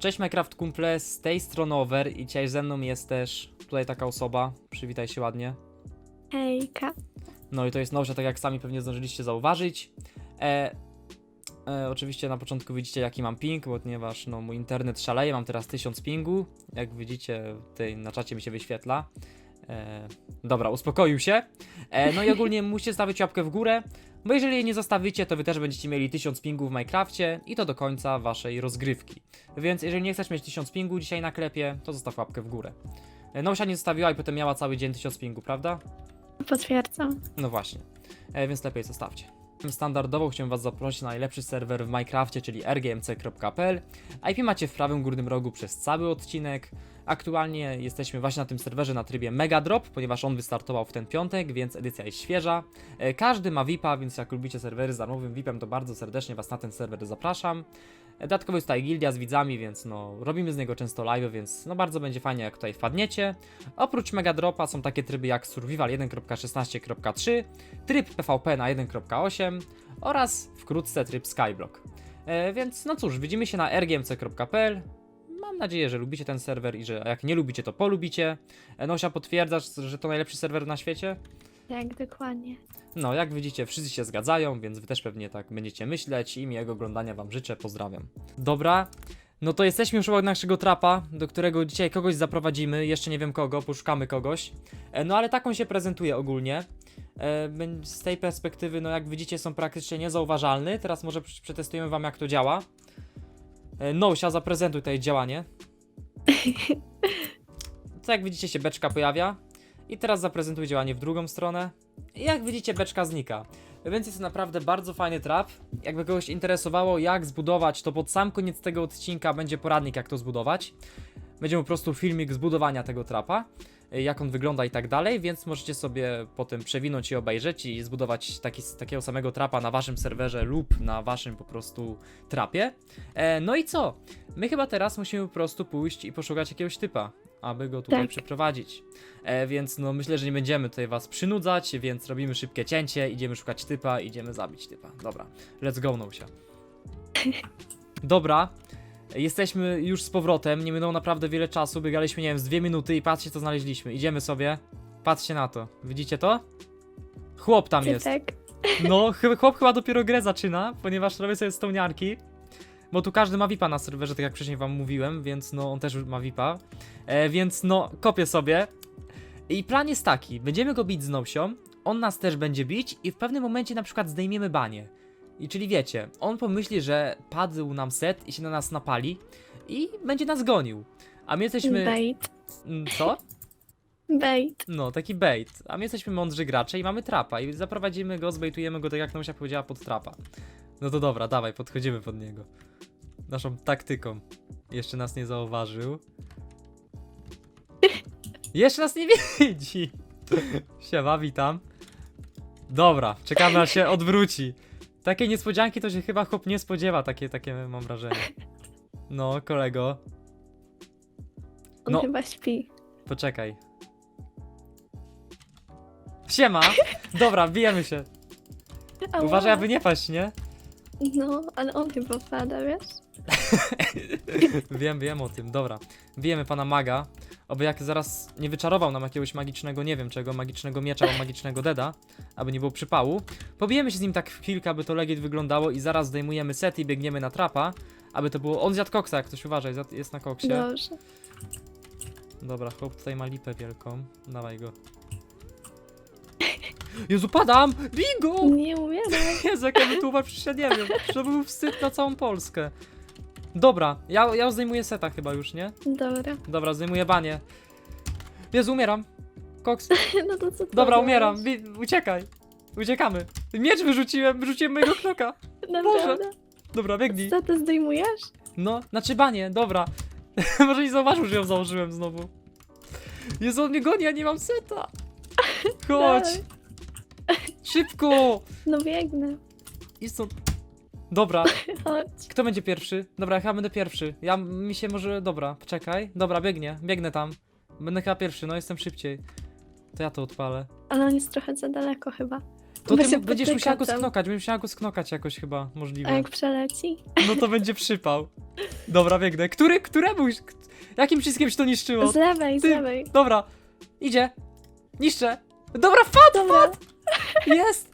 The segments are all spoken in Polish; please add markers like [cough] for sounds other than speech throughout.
Cześć Minecraft kumple, z tej strony Over i dzisiaj ze mną jest też tutaj taka osoba, przywitaj się ładnie. Hejka. No i to jest Nosia, tak jak sami pewnie zdążyliście zauważyć. E, e, oczywiście na początku widzicie jaki mam ping, ponieważ no, mój internet szaleje, mam teraz 1000 pingu. Jak widzicie tutaj na czacie mi się wyświetla. E, dobra, uspokoił się. E, no i ogólnie [laughs] musicie stawić łapkę w górę, bo jeżeli jej nie zostawicie, to wy też będziecie mieli 1000 pingu w Minecrafcie i to do końca waszej rozgrywki. Więc jeżeli nie chcesz mieć 1000 pingu dzisiaj na klepie, to zostaw łapkę w górę. E, Nosia nie zostawiła i potem miała cały dzień 1000 pingu, prawda? Potwierdzam. No właśnie, e, więc lepiej zostawcie. Standardowo chciałem Was zaprosić na najlepszy serwer w Minecrafcie, czyli rgmc.pl. IP macie w prawym górnym rogu przez cały odcinek. Aktualnie jesteśmy właśnie na tym serwerze na trybie Mega Drop, ponieważ on wystartował w ten piątek, więc edycja jest świeża. E, Każdy ma VIPa, więc jak lubicie serwery z darmowym VIPem, to bardzo serdecznie Was na ten serwer zapraszam. Dodatkowo jest tutaj gildia z widzami, więc no robimy z niego często live, więc no bardzo będzie fajnie jak tutaj wpadniecie. Oprócz Mega Dropa są takie tryby jak Survival 1.16.3, tryb PvP na 1.8 oraz wkrótce tryb Skyblock. E, więc no cóż, widzimy się na rgmc.pl. Mam nadzieję, że lubicie ten serwer i że jak nie lubicie, to polubicie. E, Nosia, potwierdzasz, że to najlepszy serwer na świecie? Tak, dokładnie. No, jak widzicie, wszyscy się zgadzają, więc wy też pewnie tak będziecie myśleć i miłego oglądania wam życzę, pozdrawiam. Dobra, no to jesteśmy już obok naszego trapa, do którego dzisiaj kogoś zaprowadzimy, jeszcze nie wiem kogo, poszukamy kogoś. E, No ale taką się prezentuje ogólnie. E, Z tej perspektywy, no jak widzicie, są praktycznie niezauważalny. Teraz może pr- przetestujemy wam jak to działa. E, Nosia, zaprezentuj tutaj działanie. [laughs] Co jak widzicie się beczka pojawia. I teraz zaprezentuję działanie w drugą stronę. I jak widzicie, beczka znika. Więc jest to naprawdę bardzo fajny trap. Jakby kogoś interesowało, jak zbudować, to pod sam koniec tego odcinka będzie poradnik, jak to zbudować. Będzie po prostu filmik zbudowania tego trapa, jak on wygląda i tak dalej, więc możecie sobie potem przewinąć i obejrzeć i zbudować taki, takiego samego trapa na waszym serwerze lub na waszym po prostu trapie. E, no i co? My chyba teraz musimy po prostu pójść i poszukać jakiegoś typa, aby go tutaj Tak. przeprowadzić. E, więc no myślę, że nie będziemy tutaj was przynudzać, więc robimy szybkie cięcie, idziemy szukać typa, idziemy zabić typa. Dobra, let's go Nousia. [laughs] Dobra, jesteśmy już z powrotem, nie minęło naprawdę wiele czasu, biegaliśmy nie wiem z dwie minuty i patrzcie co znaleźliśmy. Idziemy sobie, patrzcie na to, widzicie to? Chłop tam jest. Cytek. No, [laughs] ch- chłop chyba dopiero grę zaczyna, ponieważ robię sobie stołniarki. Bo tu każdy ma VIPa na serwerze, tak jak wcześniej wam mówiłem, więc no on też ma VIPa. E, więc no, kopię sobie. I plan jest taki, będziemy go bić z Nosią, on nas też będzie bić i w pewnym momencie na przykład zdejmiemy banie. I czyli wiecie, on pomyśli, że padł nam set i się na nas napali i będzie nas gonił. A my jesteśmy... Bait. Mm, Co? Bait. No, taki bait. A my jesteśmy mądrzy gracze i mamy trapa. I zaprowadzimy go, zbejtujemy go tak jak Nosia powiedziała pod trapa. No to dobra, dawaj, podchodzimy pod niego. Naszą taktyką. Jeszcze nas nie zauważył. Jeszcze nas nie widzi. Siema, witam. Dobra, czekamy aż się odwróci. Takiej niespodzianki to się chyba chłop nie spodziewa, takie, takie mam wrażenie. [laughs] No, kolego, On No. chyba śpi. Poczekaj. Siema! Dobra, bijemy się. Ała. Uważaj, aby nie paść, nie? No, ale on chyba pada, wiesz? [laughs] Wiem, wiem o tym. Dobra. Bijemy pana maga. Oby jak zaraz nie wyczarował nam jakiegoś magicznego, nie wiem czego, magicznego miecza albo magicznego deda, aby nie było przypału. Pobijemy się z nim tak w chwilkę, aby to legit wyglądało i zaraz zdejmujemy set i biegniemy na trapa, aby to było... On zjadł koksa, jak ktoś uważaj, zjadł- jest na koksie. Dobrze. Dobra, chłop tutaj ma lipę wielką. Dawaj go. [laughs] Jezu, padam! Bingo! Nie umieraj. [laughs] Jezu, jak ja przecież ja nie wiem. To był wstyd na całą Polskę. Dobra, ja, ja zdejmuję seta chyba już, nie? Dobra. Dobra, zdejmuję banie. Jezu, umieram. Koks. [laughs] No to co ty Dobra, robisz? umieram. Uciekaj. Uciekamy. Miecz wyrzuciłem, wyrzuciłem mojego knoka. [laughs] Naprawdę? Dobra, biegnij. Co ty zdejmujesz? No, znaczy banie, dobra. [laughs] Może nie zauważył, że ją założyłem znowu. Jezu, on mnie goni, ja nie mam seta. Chodź. Szybko. No biegnę. I stąd. Dobra, [laughs] Chodź. Kto będzie pierwszy? Dobra, ja chyba będę pierwszy. Ja mi się może. Dobra, czekaj. Dobra, biegnie, biegnę tam. Będę chyba pierwszy, no jestem szybciej. To ja to odpalę. Ale on jest trochę za daleko chyba. To ty będziesz musiała go tam. sknokać, będziesz musiała go sknokać jakoś chyba, A możliwe. jak przeleci? No to będzie przypał. Dobra, biegnę. Który, któremu? Jakim wszystkim się to niszczyło? Z lewej, z Ty- lewej. Dobra, idzie. Niszczę. Dobra, fat, Dobra, jest.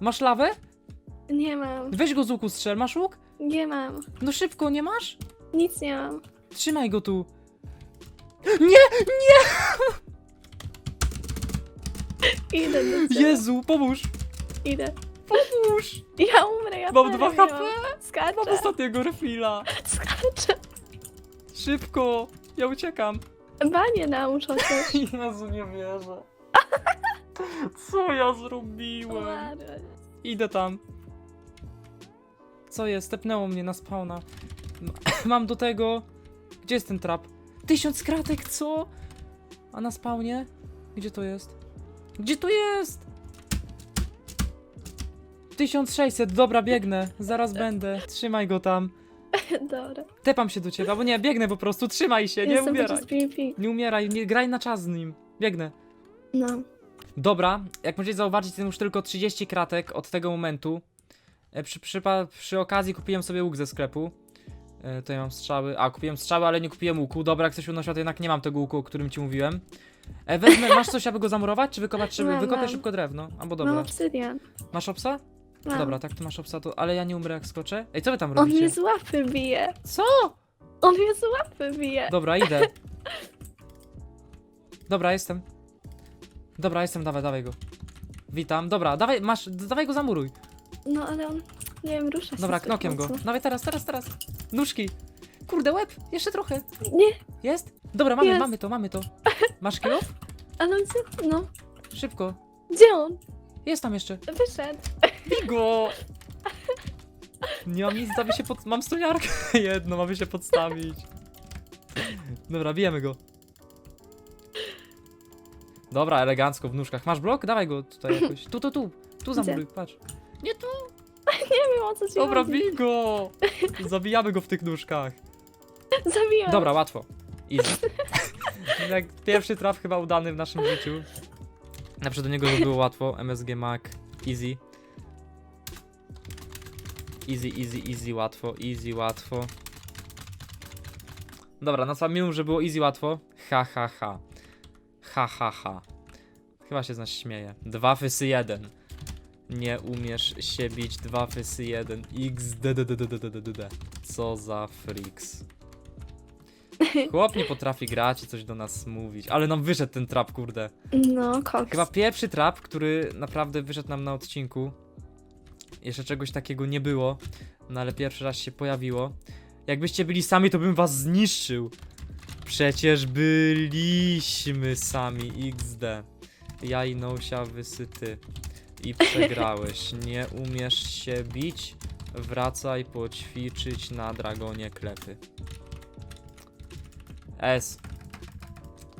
Masz lawę? Nie mam, Weź go z łuku strzel, masz łuk? nie mam. No szybko, nie masz? Nic nie mam. Trzymaj go tu. Nie, nie! Idę do ciebie. Jezu, pomóż, Idę. pomóż. Ja umrę, ja Mam dwa nie HP. mam. Mam Skaczę, ostatniego refila. skaczę. Szybko, ja uciekam. Banie naucz chociaż. [laughs] Jezu, nie wierzę. Co ja zrobiłem? Idę tam. Co jest? Stepnęło mnie na spawna. [clears throat] Mam do tego... Gdzie jest ten trap? Tysiąc kratek, co? A na spawnie? Gdzie to jest? Gdzie to jest? 1600, dobra, biegnę. Zaraz będę. Trzymaj go tam. [laughs] Dobra. Tepam się do ciebie, albo nie, biegnę po prostu. Trzymaj się, nie Jestem umieraj. Nie umieraj, nie graj na czas z nim. Biegnę. No. Dobra, jak możecie zauważyć, to już tylko 30 kratek od tego momentu. E, Przy, przy, przy okazji kupiłem sobie łuk ze sklepu. E, Tutaj mam strzały. A, kupiłem strzały, ale nie kupiłem łuku. Dobra, jak ktoś unosił, to jednak nie mam tego łuku, o którym ci mówiłem. E, wezmę, [laughs] masz coś, aby go zamurować, czy wykopać, czy Mam, wykopię mam. szybko drewno? Albo Mam dobra. obsydian. Masz obsa? Mam. Dobra, tak, ty masz obsa, to... ale ja nie umrę jak skoczę. Ej, co wy tam On robicie? mnie z łapy bije. Co? On mnie z łapy bije. Dobra, idę. [laughs] Dobra, jestem. Dobra, jestem, dawaj, dawaj go. Witam, dobra, dawaj, masz, dawaj go zamuruj. No ale on, nie wiem, rusza się Dobra, zbyt knokiem go. mocno. Dawaj teraz, teraz, teraz. Nóżki. Kurde, łeb, jeszcze trochę. Nie, Jest? Dobra, mamy, Jest. mamy to, mamy to. [laughs] Masz kilo? ale on się, no. Szybko. Gdzie on? Jest tam jeszcze. Wyszedł. Bigo! Nie mam nic, aby się pod... Mam stroniarkę [laughs] jedną, aby się podstawić. Dobra, bijemy go. Dobra, elegancko w nóżkach. Masz blok? Dawaj go tutaj jakoś. Tu, tu, tu. Tu zamuruj, patrz. Nie tu. [laughs] Nie wiem o co ci Dobra, chodzi. bij go! [laughs] Zabijamy go w tych nóżkach. Zabijam. Dobra, łatwo. Easy. [laughs] Jak pierwszy traf chyba udany w naszym życiu. Naprzód do niego było łatwo. MSG Mac. Easy. Easy, easy, easy, łatwo. Easy, łatwo. Dobra, na samym minimum, że było easy, łatwo. Ha, ha, ha. Ha, ha, ha. Chyba się z nas śmieje. Dwa fysy jeden. Nie umiesz się bić. Dwa fysy jeden. X d d d d d d d d d. Co za freaks. Chłop nie potrafi grać i coś do nas mówić. Ale nam wyszedł ten trap, kurde. No, koks. Chyba pierwszy trap, który naprawdę wyszedł nam na odcinku. Jeszcze czegoś takiego nie było, no ale pierwszy raz się pojawiło. Jakbyście byli sami, to bym was zniszczył. Przecież byliśmy sami, XD. Ja i Nousia wysyty. I przegrałeś. Nie umiesz się bić? Wracaj poćwiczyć na dragonie klepy. S.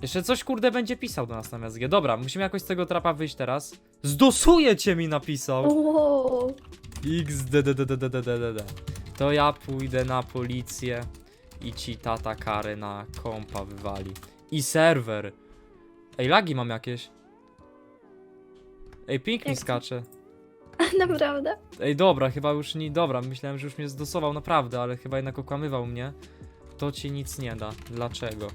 Jeszcze coś kurde będzie pisał do nas na MSG. Dobra, musimy jakoś z tego trapa wyjść teraz. Zdosuję cię mi napisał. Wow. XDDDDDDD. To ja pójdę na policję i ci tata karę na kompa wywali. I serwer. Ej, lagi mam jakieś. Ej, Jak to? skacze. [laughs] Naprawdę? Ej, dobra, chyba już nie. Dobra, myślałem, że już mnie zdosował naprawdę, ale chyba jednak okłamywał mnie. To ci nic nie da. Dlaczego?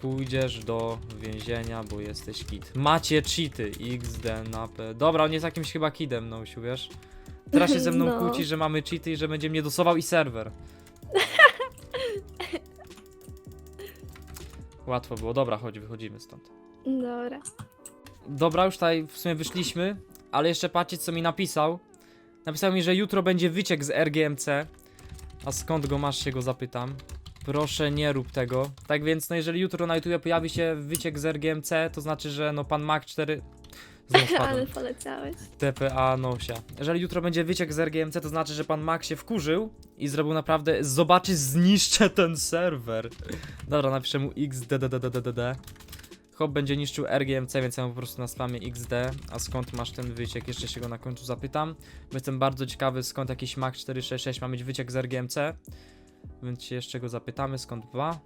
Pójdziesz do więzienia, bo jesteś kid. Macie cheaty. XD na P. Dobra, on jest jakimś chyba kidem, no wiesz? Teraz się ze mną [laughs] No. kłóci, że mamy cheaty i że będzie mnie dosował i serwer. [laughs] Łatwo było. Dobra, chodź, wychodzimy stąd. Dobra. Dobra, już tutaj w sumie wyszliśmy, ale jeszcze patrzcie co mi napisał. Napisał mi, że jutro będzie wyciek z RGMC. A skąd go masz, się go zapytam. Proszę nie rób tego. Tak więc, no jeżeli jutro na YouTube pojawi się wyciek z RGMC, to znaczy, że no pan Mac 4... Znowu [laughs] Ale poleciałeś. TPA Nosia. Jeżeli jutro będzie wyciek z RGMC, to znaczy, że pan Mac się wkurzył i zrobił naprawdę. Zobaczy, zniszczę ten serwer. Dobra, napiszę mu XDDDDDD. Hop będzie niszczył RGMC, więc ja po prostu na spamie XD. A skąd masz ten wyciek? Jeszcze się go na końcu zapytam. Bo jestem bardzo ciekawy, skąd jakiś Mac 466 ma mieć wyciek z RGMC. Więc się jeszcze go zapytamy, skąd ma.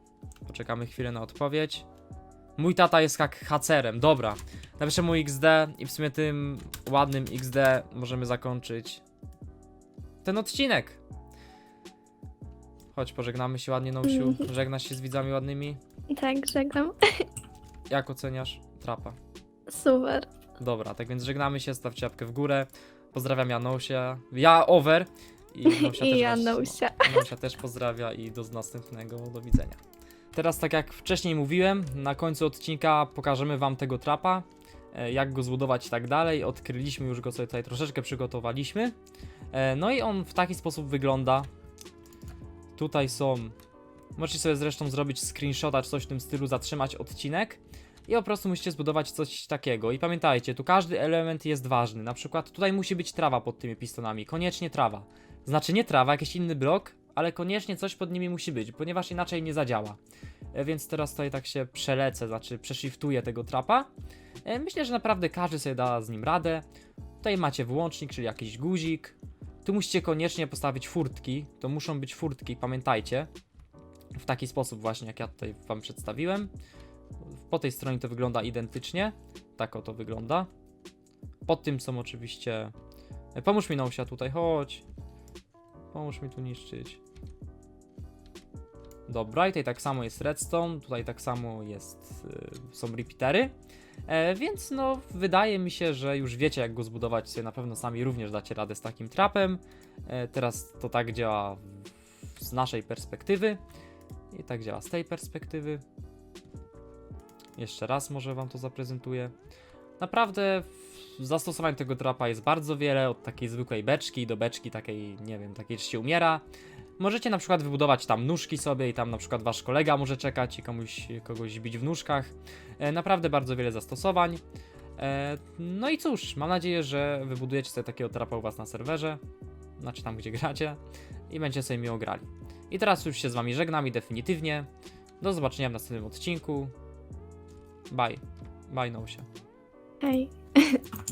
Poczekamy chwilę na odpowiedź. Mój tata jest jak hacerem, dobra. Napiszę mu XD i w sumie tym ładnym XD możemy zakończyć ten odcinek. Chodź, pożegnamy się ładnie, Nousiu. Mhm. [laughs] Żegnasz się z widzami ładnymi. Tak, żegnam. [laughs] Jak oceniasz trapa? Super. Dobra, tak więc żegnamy się, stawcie łapkę w górę. Pozdrawiam Janousia. Ja over. I [laughs] Nousia I też ja was-. Nousia też pozdrawia i do następnego. Do widzenia. Teraz, tak jak wcześniej mówiłem, na końcu odcinka pokażemy wam tego trapa, e, jak go zbudować i tak dalej. Odkryliśmy już go sobie tutaj troszeczkę przygotowaliśmy. E, No i on w taki sposób wygląda. Tutaj są. Możecie sobie zresztą zrobić screenshota czy coś w tym stylu, zatrzymać odcinek i po prostu musicie zbudować coś takiego. I pamiętajcie, tu każdy element jest ważny. Na przykład tutaj musi być trawa pod tymi pistonami, koniecznie trawa. Znaczy nie trawa, jakiś inny blok, ale koniecznie coś pod nimi musi być, ponieważ inaczej nie zadziała. E, Więc teraz tutaj tak się przelecę, znaczy przeshiftuję tego trapa. E, Myślę, że naprawdę każdy sobie da z nim radę. Tutaj macie włącznik, czyli jakiś guzik. Tu musicie koniecznie postawić furtki. To muszą być furtki, pamiętajcie. W taki sposób właśnie, jak ja tutaj wam przedstawiłem. Po tej stronie to wygląda identycznie. Tak oto wygląda. Pod tym są oczywiście... E, Pomóż mi Nousia tutaj, chodź. Pomóż mi tu niszczyć. Dobra, i tutaj tak samo jest redstone, tutaj tak samo jest, y, są repeatery. E, więc no, wydaje mi się, że już wiecie jak go zbudować, sobie na pewno sami również dacie radę z takim trapem. E, teraz to tak działa z naszej perspektywy i tak działa z tej perspektywy. Jeszcze raz może wam to zaprezentuję. Naprawdę zastosowań tego trapa jest bardzo wiele, od takiej zwykłej beczki do beczki takiej, nie wiem, takiej, że się umiera. Możecie na przykład wybudować tam nóżki sobie i tam na przykład wasz kolega może czekać i komuś, kogoś bić w nóżkach. E, naprawdę bardzo wiele zastosowań. E, no i cóż, mam nadzieję, że wybudujecie sobie takiego trapa u was na serwerze, znaczy tam gdzie [laughs] gracie i będziecie sobie miło grali. I teraz już się z wami żegnam i definitywnie. Do zobaczenia w następnym odcinku. Bye. Bye, Nousia. Hej. [laughs]